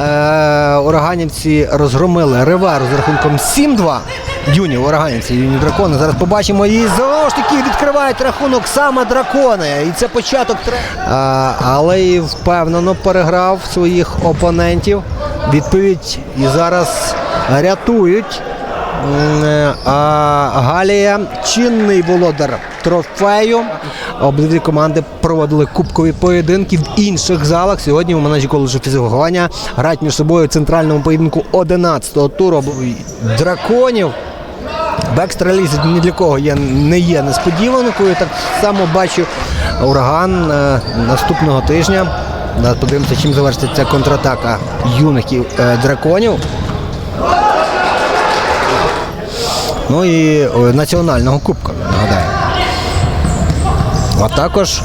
Е, ураганівці розгромили ревер з рахунком 7-2. Юні ураганівці, юні дракони. Зараз побачимо. її. знову ж таки відкривають рахунок саме дракони. І це початок. А, але і впевнено переграв своїх опонентів. Відповідь і зараз рятують. Е, А Галія чинний володар трофею. Обидві команди проводили кубкові поєдинки в інших залах. Сьогодні у менеджі коледжу фізикування грають між собою в центральному поєдинку 11-го туру драконів. В екстралізі ні для кого є, не є несподіванкою. Так само бачу ураган е, наступного тижня. Подивимося, чим завершиться ця контратака юних е, драконів. Ну і е, національного кубка, нагадаю. А також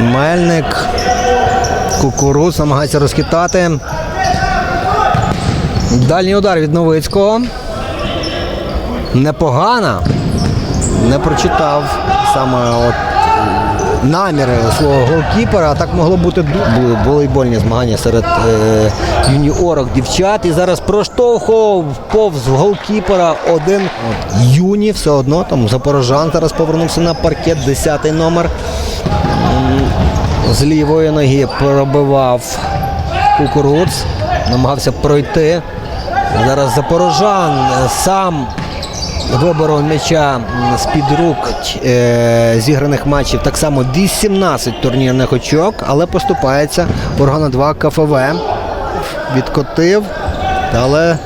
Мельник, Кукуруз намагається розхитати. Дальній удар від Новицького. Непогана. Не прочитав саме от наміри свого голкіпера. А так могло бути були волейбольні змагання серед е, юніорок дівчат. І зараз проштовхував повз голкіпера один юні все одно. Там Запорожан зараз повернувся на паркет, 10 номер. З лівої ноги пробивав кукуруц, намагався пройти. Зараз Запорожан сам виборов м'яча з-під рук е, зіграних матчів так само 18 турнірних очок, але поступається органа 2 КФВ. Відкотив, але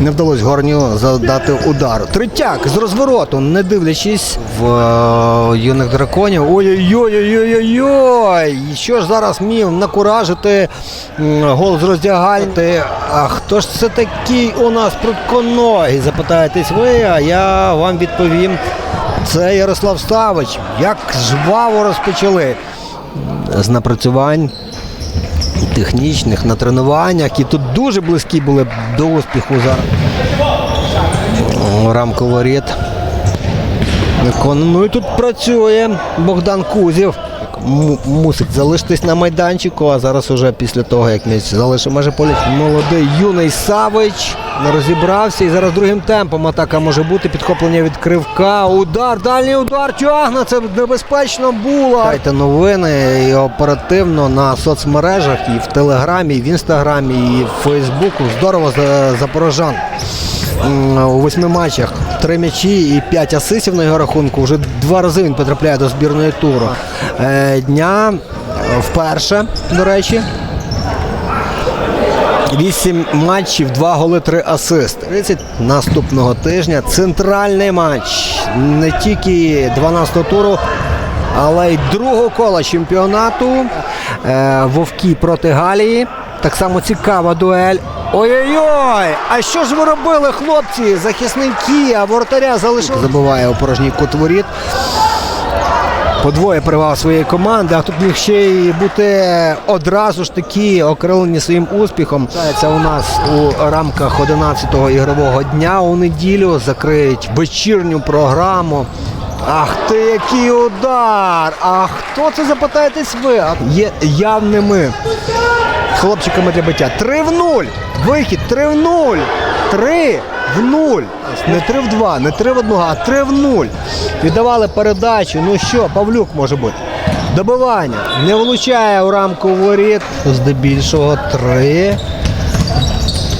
не вдалося горню задати удару. Третяк з розвороту, не дивлячись в е, юних драконів. Ой-ой-ой-ой-ой-ой! Що ж зараз міг накуражити гол з роздягальні? А хто ж це такий у нас прутконогий? Запитаєтесь ви, а я вам відповім. Це Ярослав Ставич. Як жваво розпочали з напрацювань технічних на тренуваннях, і тут дуже близькі були до успіху зараз. Рамковий рід. Ну і тут працює Богдан Кузів. Му- Мусить залишитись на майданчику, а зараз уже після того, як м'яч залишив майже поле. Молодий юний Савич не розібрався. І зараз другим темпом атака може бути. Підхоплення від кривка. Удар, дальній удар тягне. Це небезпечно було. Дайте новини і оперативно на соцмережах, і в Телеграмі, і в Інстаграмі, і в Фейсбуку. Здорово за запорожан. У восьми матчах три м'ячі і п'ять асистів на його рахунку. Вже два рази він потрапляє до збірної туру. Е, Дня е, вперше, до речі. Вісім матчів, два голи, три асисти. 30 наступного тижня. Центральний матч не тільки 12-го туру, але й другого кола чемпіонату. Е, Вовки проти Галії. Так само цікава дуель. Ой-ой-ой! А що ж ви робили, хлопці? Захисники, а воротаря залишили. Забиває у порожній кут воріт. Подвоє привав своєї команди, а тут міг ще й бути одразу ж таки окрилені своїм успіхом. Це у нас у рамках 11-го ігрового дня у неділю закриють вечірню програму. Ах ти, який удар! А хто це запитаєтесь ви? Є явними хлопчиками для биття. 3 в 0. Вихід 3 в 0. 3 в 0. Не 3 в 2, не 3 в 1, а 3 в 0. Віддавали передачу. Ну що, Павлюк може бути. Добивання. Не влучає у рамку воріт. Здебільшого 3.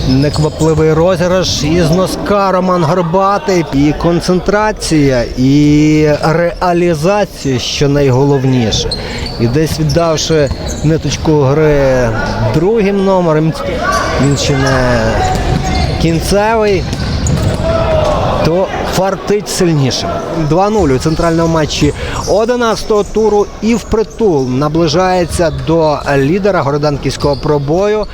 Неквапливий розіграш із носка Роман Горбатий. І концентрація, і реалізація, що найголовніше. І десь віддавши ниточку гри другим номером, він ще не кінцевий, то фартить сильнішим. 2-0 у центральному матчі 11-го туру і впритул наближається до лідера Городанківського пробою.